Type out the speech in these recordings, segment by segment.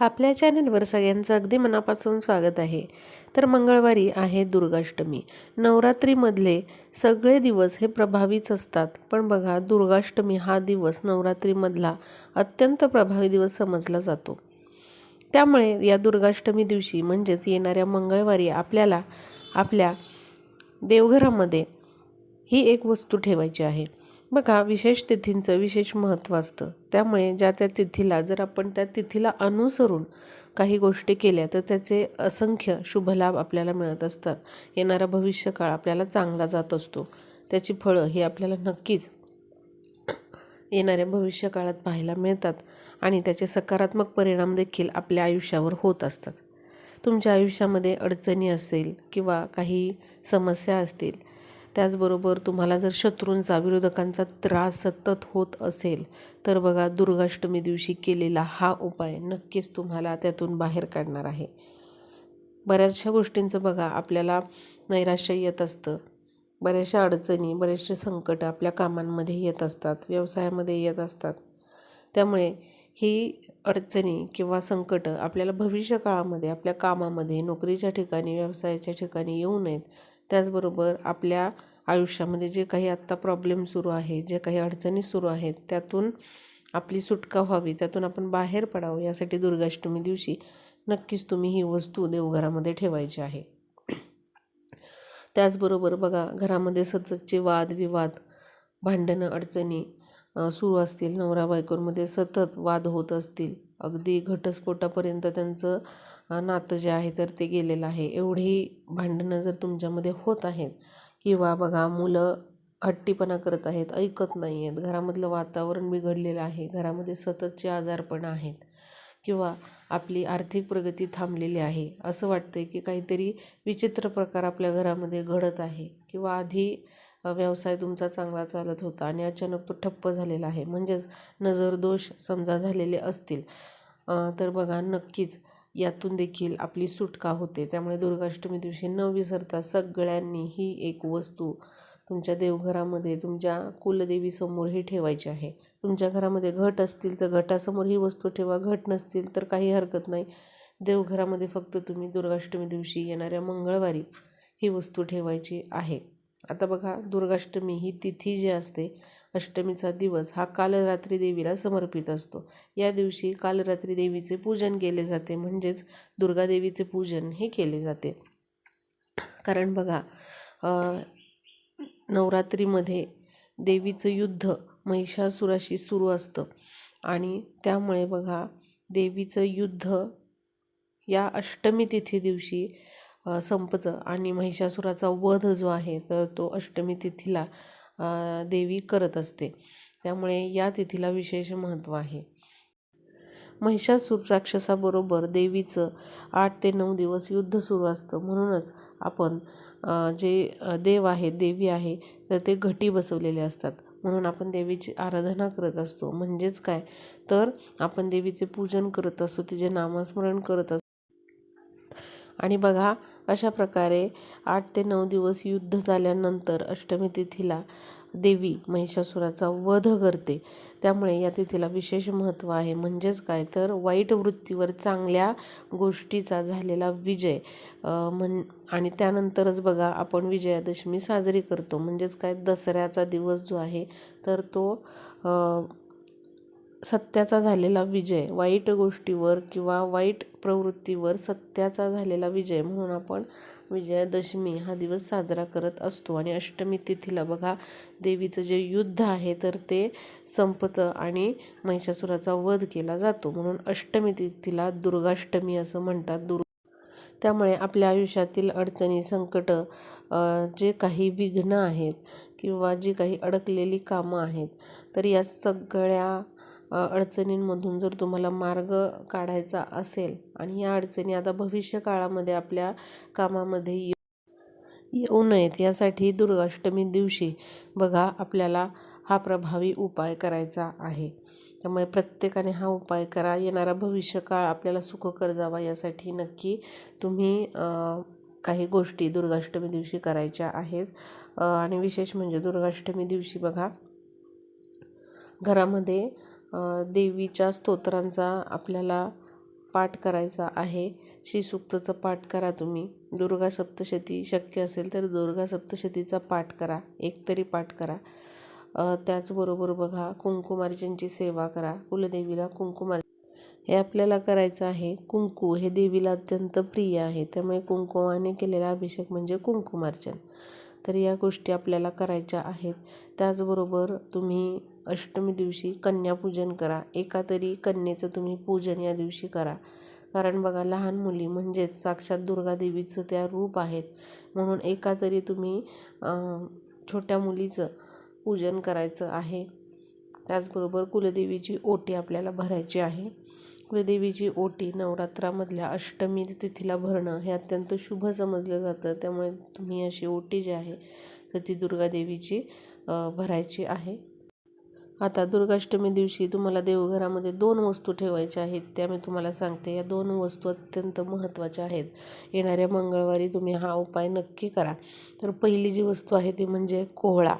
आपल्या चॅनलवर सगळ्यांचं अगदी मनापासून स्वागत आहे. तर मंगळवारी आहे दुर्गाष्टमी. नवरात्रीमधले सगळे दिवस हे प्रभावीच असतात. पण बघा दुर्गाष्टमी हा दिवस नवरात्रीमधला अत्यंत प्रभावी दिवस समजला जातो. त्यामुळे या दुर्गाष्टमी दिवशी म्हणजेच येणाऱ्या मंगळवारी आपल्याला आपल्या देवघरामध्ये ही एक वस्तू ठेवायची आहे. बघा विशेष तिथींचं विशेष महत्त्व असतं. त्यामुळे ज्या त्या तिथीला जर आपण त्या तिथीला अनुसरून काही गोष्टी केल्या तर त्याचे असंख्य शुभलाभ आपल्याला मिळत असतात. येणारा भविष्यकाळ आपल्याला चांगला जात असतो. त्याची फळं ही आपल्याला नक्कीच येणाऱ्या भविष्यकाळात पाहायला मिळतात आणि त्याचे सकारात्मक परिणाम देखील आपल्या आयुष्यावर होत असतात. तुमच्या आयुष्यामध्ये अडचणी असेल किंवा काही समस्या असतील त्याचबरोबर तुम्हाला जर शत्रूंचा विरोधकांचा त्रास सतत होत असेल तर बघा दुर्गाष्टमी दिवशी केलेला हा उपाय नक्कीच तुम्हाला त्यातून बाहेर काढणार आहे. बऱ्याचशा गोष्टींचं बघा आपल्याला नैराश्य येत असतं. बऱ्याचशा अडचणी बरेचसे संकट आपल्या कामांमध्ये येत असतात व्यवसायामध्ये येत असतात. त्यामुळे ही अडचणी किंवा संकटं आपल्याला भविष्य काळामध्ये आपल्या कामामध्ये नोकरीच्या ठिकाणी व्यवसायाच्या ठिकाणी येऊ नयेत. त्याचबरोबर आपल्या आयुष्यामध्ये जे काही आत्ता प्रॉब्लेम सुरू आहे जे काही अडचणी सुरू आहेत त्यातून आपली सुटका व्हावी त्यातून आपण बाहेर पडावं यासाठी दुर्गाष्टमी दिवशी नक्कीच तुम्ही ही वस्तू देवघरामध्ये ठेवायची आहे. त्याचबरोबर बघा घरामध्ये सततचे वादविवाद भांडणं अडचणी सुरू असतील. नवरा बायकोंमध्ये सतत वाद होत असतील. अगदी घटस्फोटापर्यंत त्यांचं नातं जे आहे तर ते गेलेलं आहे. एवढी भांडणं जर तुमच्यामध्ये होत आहेत किंवा बघा मुलं हट्टीपणा करत आहेत ऐकत नाही आहेत. घरामधलं वातावरण बिघडलेलं आहे. घरामध्ये सततचे आजारपण आहेत. किंवा आपली आर्थिक प्रगती थांबलेली आहे. असं वाटतं की काहीतरी विचित्र प्रकार आपल्या घरामध्ये घडत आहे. किंवा आधी व्यवसाय तुमचा चांगला चालत होता आणि अचानक तो ठप्प झालेला आहे. म्हणजेच नजरदोष समजा झालेले असतील. तर बघा नक्कीच यातून देखील आपली सुटका होते. त्यामुळे दुर्गाष्टमी दिवशी न विसरता सगळ्यांनी ही एक वस्तू तुमच्या देवघरामध्ये तुमच्या कुलदेवीसमोर ही ठेवायची आहे. तुमच्या घरामध्ये घट असतील तर घटासमोर ही वस्तू ठेवा. घट नसतील तर काही हरकत नाही. देवघरामध्ये फक्त तुम्ही दुर्गाष्टमी दिवशी येणाऱ्या मंगळवारी ही वस्तू ठेवायची आहे. आता बघा दुर्गाष्टमी ही तिथी जी असते अष्टमीचा दिवस हा कालरात्री देवीला समर्पित असतो. या दिवशी कालरात्री देवीचे पूजन केले जाते म्हणजेच दुर्गादेवीचे पूजन हे केले जाते. कारण बघा नवरात्रीमध्ये देवीचं युद्ध महिषासुराशी सुरू असतं. आणि त्यामुळे बघा देवीचं युद्ध या अष्टमी तिथी दिवशी संपतं. आणि महिषासुराचा वध जो आहे तर तो अष्टमी तिथीला देवी करत असते. त्यामुळे या तिथीला विशेष महत्त्व आहे. महिषासूर राक्षसाबरोबर देवीचं आठ ते नऊ दिवस युद्ध सुरू असतं. म्हणूनच आपण जे देव आहे देवी आहे तर ते घटी बसवलेले असतात. म्हणून आपण देवीची आराधना करत असतो. म्हणजेच काय? तर आपण देवीचे पूजन करत असतो. तिचे नामस्मरण करत असतो. आणि बघा अशा प्रकारे आठ ते नऊ दिवस युद्ध झाल्यानंतर अष्टमी तिथीला देवी महिषासुराचा वध करते. त्यामुळे या तिथीला विशेष महत्त्व आहे. म्हणजेच काय? तर वाईट वृत्तीवर चांगल्या गोष्टीचा झालेला विजय म्हण आणि त्यानंतरच बघा आपण विजयादशमी साजरी करतो. म्हणजेच काय? दसऱ्याचा दिवस जो आहे तर तो सत्याचा झालेला विजय वाईट गोष्टीवर किंवा वाईट प्रवृत्तीवर सत्याचा झालेला विजय म्हणून आपण विजयादशमी हा दिवस साजरा करत असतो. आणि अष्टमी तिथीला बघा देवीचं जे युद्ध आहे तर ते संपतं आणि महिषासुराचा वध केला जातो. म्हणून अष्टमी तिथीला दुर्गाष्टमी असं म्हणतात. दुर् त्यामुळे आपल्या आयुष्यातील अडचणी संकट जे काही विघ्न आहेत किंवा जी काही अडकलेली कामं आहेत तर या सगळ्या अडचणींमधून जर तुम्हाला मार्ग काढायचा असेल आणि या अडचणी आता भविष्य काळामध्ये आपल्या कामामध्ये येऊ नयेत यासाठी दुर्गाष्टमी दिवशी बघा आपल्याला हा प्रभावी उपाय करायचा आहे. त्यामुळे प्रत्येकाने हा उपाय करा. येणारा भविष्यकाळ आपल्याला सुखकर जावा यासाठी नक्की तुम्ही काही गोष्टी दुर्गाष्टमी दिवशी करायच्या आहेत. आणि विशेष म्हणजे दुर्गाष्टमी दिवशी बघा घरामध्ये देवीच्या स्तोत्रांचा आपल्याला पाठ करायचा आहे. श्रीसूक्तचं पाठ करा तुम्ही. दुर्गा सप्तशती शक्य असेल तर दुर्गा सप्तशतीचा पाठ करा. एक तरी पाठ करा. त्याचबरोबर बघा कुंकुमार्चनची सेवा करा. कुलदेवीला कुंकुमार हे आपल्याला करायचं आहे. कुंकू हे देवीला अत्यंत प्रिय आहे. त्यामुळे कुंकुमाने केलेला अभिषेक म्हणजे कुंकुमार्चन तर या गोष्टी आपल्याला करायच्या आहेत. त्याचबरोबर तुम्ही अष्टमी दिवशी कन्यापूजन करा. एका तरी कन्येचं तुम्ही पूजन या दिवशी करा. कारण बघा लहान मुली म्हणजेच साक्षात दुर्गादेवीचं त्या रूप आहेत. म्हणून एका तरी तुम्ही छोट्या मुलीचं पूजन करायचं आहे. त्याचबरोबर कुलदेवीची ओटी आपल्याला भरायची आहे. कुलदेवीची ओटी नवरात्रामधल्या अष्टमी तिथीला भरणं हे अत्यंत शुभ समजलं जातं. त्यामुळे तुम्ही अशी ओटी जी आहे तर ती दुर्गादेवीची भरायची आहे. आता दुर्गाष्टमी दिवशी तुम्हाला देवघरामध्ये दोन वस्तू ठेवायच्या आहेत त्या मी तुम्हाला सांगते. या दोन वस्तू अत्यंत महत्त्वाच्या आहेत. येणाऱ्या मंगळवारी तुम्ही हा उपाय नक्की करा. तर पहिली जी वस्तू आहे ती म्हणजे कोहळा.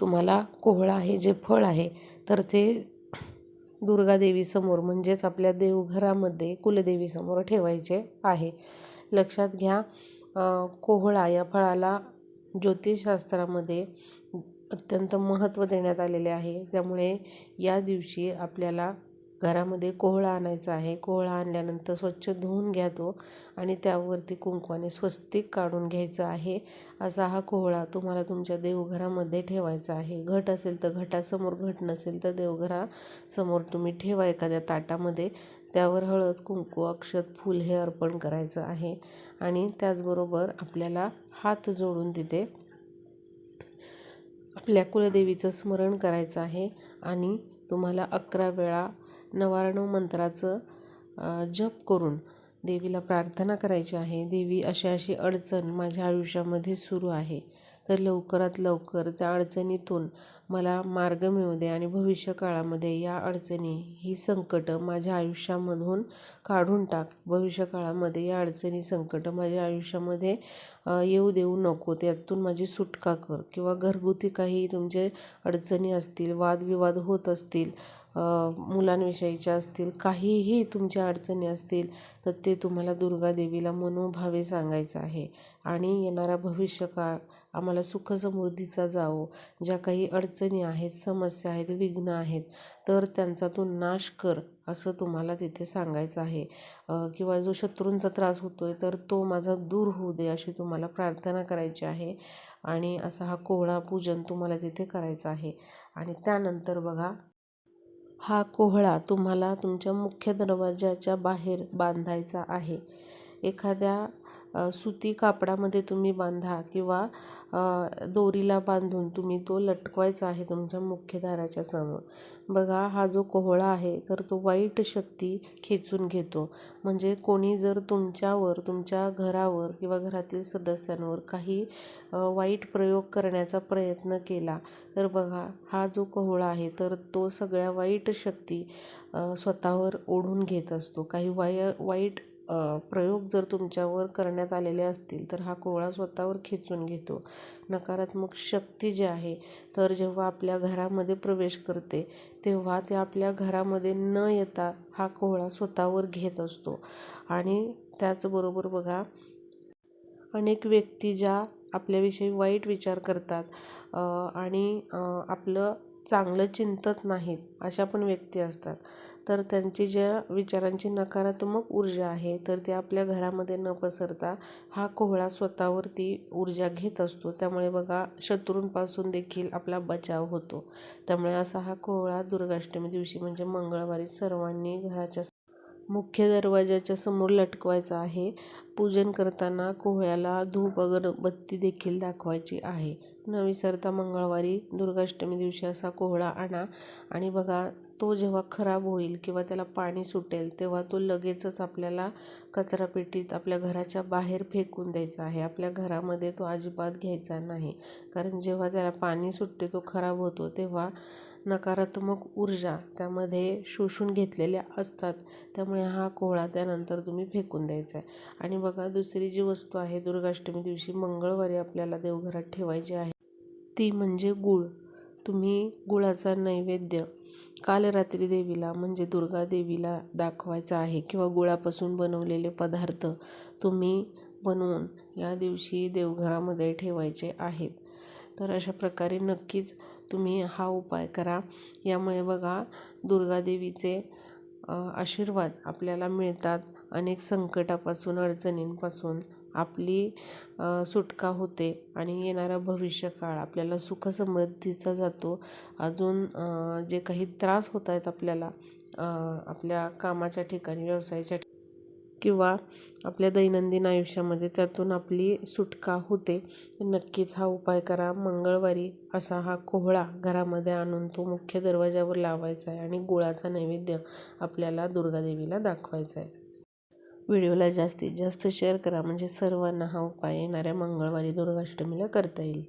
तुम्हाला कोहळा हे जे फळ आहे तर ते दुर्गादेवीसमोर म्हणजेच आपल्या देवघरामध्ये कुलदेवीसमोर ठेवायचे आहे. लक्षात घ्या कोहळा या फळाला ज्योतिषशास्त्रामध्ये अत्यंत महत्त्व देण्यात आलेले आहे. त्यामुळे या दिवशी आपल्याला घरामध्ये कोहळा आणायचा आहे. कोहळा आणल्यानंतर स्वच्छ धुवून घ्या तो आणि त्यावरती कुंकवाने स्वस्तिक काढून घ्यायचं आहे. असा हा कोहळा तुम्हाला तुमच्या देवघरामध्ये ठेवायचा आहे. घट असेल तर घटासमोर घट नसेल तर देवघरासमोर तुम्ही ठेवा एखाद्या ताटामध्ये. त्यावर हळद कुंकू अक्षत फूल हे अर्पण करायचं आहे. आणि त्याचबरोबर आपल्याला हात जोडून तिथे आपल्या कुलदेवीचं स्मरण करायचं आहे आणि तुम्हाला अकरा वेळा नवारणव मंत्राचं जप करून देवीला प्रार्थना करायची आहे. देवी अशी अशी अडचण माझ्या आयुष्यामध्ये सुरू आहे. तर लवकरात लवकर त्या अडचणीतून मला मार्ग मिळू दे आणि भविष्य काळामध्ये या अडचणी ही संकटं माझ्या आयुष्यामधून काढून टाक. भविष्य काळामध्ये या अडचणी संकटं माझ्या आयुष्यामध्ये येऊ देऊ नको. त्यातून माझी सुटका कर किंवा घरगुती काही तुमचे अडचणी असतील वादविवाद होत असतील मुलांविषयीच्या असतील काहीही तुमच्या अडचणी असतील तर ते तुम्हाला दुर्गादेवीला मनोभावे सांगायचं आहे. आणि येणारा भविष्यकाळ आम्हाला सुखसमृद्धीचा जावो. ज्या काही अडचणी आहेत समस्या आहेत विघ्न आहेत तर त्यांचा तू नाश कर असं तुम्हाला तिथे सांगायचं आहे. किंवा जो शत्रूंचा त्रास होतो आहे तर तो माझा दूर होऊ दे अशी तुम्हाला प्रार्थना करायची आहे. आणि असा हा कोहळा पूजन तुम्हाला तिथे करायचा आहे. आणि त्यानंतर बघा हा कोहळा तुम्हाला तुमच्या मुख्य दरवाजाच्या बाहेर बांधायचा आहे. एखाद्या सुती कापडामध्ये तुम्ही बांधा किंवा दोरीला बांधून तुम्ही तो लटकवायचा आहे तुमच्या मुख्य दाराच्या समोर. बघा हा जो कोहळा आहे तर तो वाईट शक्ती खेचून घेतो. म्हणजे कोणी जर तुमच्यावर तुमच्या घरावर किंवा घरातील सदस्यांवर काही वाईट प्रयोग करण्याचा प्रयत्न केला तर बघा हा जो कोहळा आहे तर तो सगळ्या वाईट शक्ती स्वतःवर ओढून घेत असतो. काही वाय वाईट प्रयोग जर तुमच्यावर करण्यात आलेले असतील तर हा कोहळा स्वतःवर खेचून घेतो. नकारात्मक शक्ती जी आहे तर जेव्हा आपल्या घरामध्ये प्रवेश करते तेव्हा ते आपल्या घरामध्ये न येता हा कोहळा स्वतःवर घेत असतो. आणि त्याचबरोबर बघा अनेक व्यक्ती ज्या आपल्याविषयी वाईट विचार करतात आणि आपलं चांगलं चिंतत नाहीत अशा पण व्यक्ती असतात. तर त्यांची ज्या विचारांची नकारात्मक ऊर्जा आहे तर ती आपल्या घरामध्ये न पसरता हा कोहळा स्वतःवर ती ऊर्जा घेत असतो. त्यामुळे बघा शत्रूंपासून देखील आपला बचाव होतो. त्यामुळे असा हा कोहळा दुर्गाष्टमी दिवशी म्हणजे मंगळवारी सर्वांनी घराच्या मुख्य दरवाजाच्या समोर लटकवायचा आहे. पूजन करताना कोहळ्याला धूप अगरबत्ती देखील दाखवायची आहे. न विसरता मंगळवारी दुर्गाष्टमी दिवशी असा कोहळा आणा. आणि बघा तो जेव्हा खराब होईल किंवा त्याला पाणी सुटेल तेव्हा तो लगेचच आपल्याला कचरापेटीत आपल्या घराच्या बाहेर फेकून द्यायचा आहे. आपल्या घरामध्ये तो अजिबात घ्यायचा नाही. कारण जेव्हा त्याला पाणी सुटते तो खराब होतो तेव्हा नकारात्मक ऊर्जा त्यामध्ये शोषून घेतलेल्या असतात. त्यामुळे हा कोहळा त्यानंतर तुम्ही फेकून द्यायचा आहे. आणि बघा दुसरी जी वस्तू आहे दुर्गाष्टमी दिवशी मंगळवारी आपल्याला देवघरात ठेवायची आहे ती म्हणजे गूळ. तुम्ही गुळाचा नैवेद्य काल रात्री देवीला म्हणजे दुर्गा देवीला दाखवायचा आहे किंवा गुळापासून बनवलेले पदार्थ तुम्ही बनवून या दिवशी देवघरामध्ये ठेवायचे आहेत. तर अशा प्रकारे नक्कीच तुम्ही हा उपाय करा. यामुळे बघा दुर्गादेवीचे आशीर्वाद आपल्याला मिळतात. अनेक संकटापासून अडचणींपासून आपली सुटका होते आणि येणारा भविष्यकाळ आपल्याला सुख समृद्धीचा जातो. अजून जे काही त्रास होत आहेत आपल्याला आपल्या कामाच्या ठिकाणी व्यवसायाच्या किंवा आपल्या दैनंदिन आयुष्यामध्ये त्यातून आपली सुटका होते नक्कीच हा उपाय करा. मंगळवारी असा हा कोहळा घरामध्ये आणून तो मुख्य दरवाजावर लावायचा आहे आणि गुळाचा नैवेद्य आपल्याला दुर्गादेवीला दाखवायचा आहे. व्हिडिओला जास्तीत जास्त शेअर करा. म्हणजे सर्वांना हा उपाय येणाऱ्या मंगळवारी दुर्गाष्टमीला करता येईल.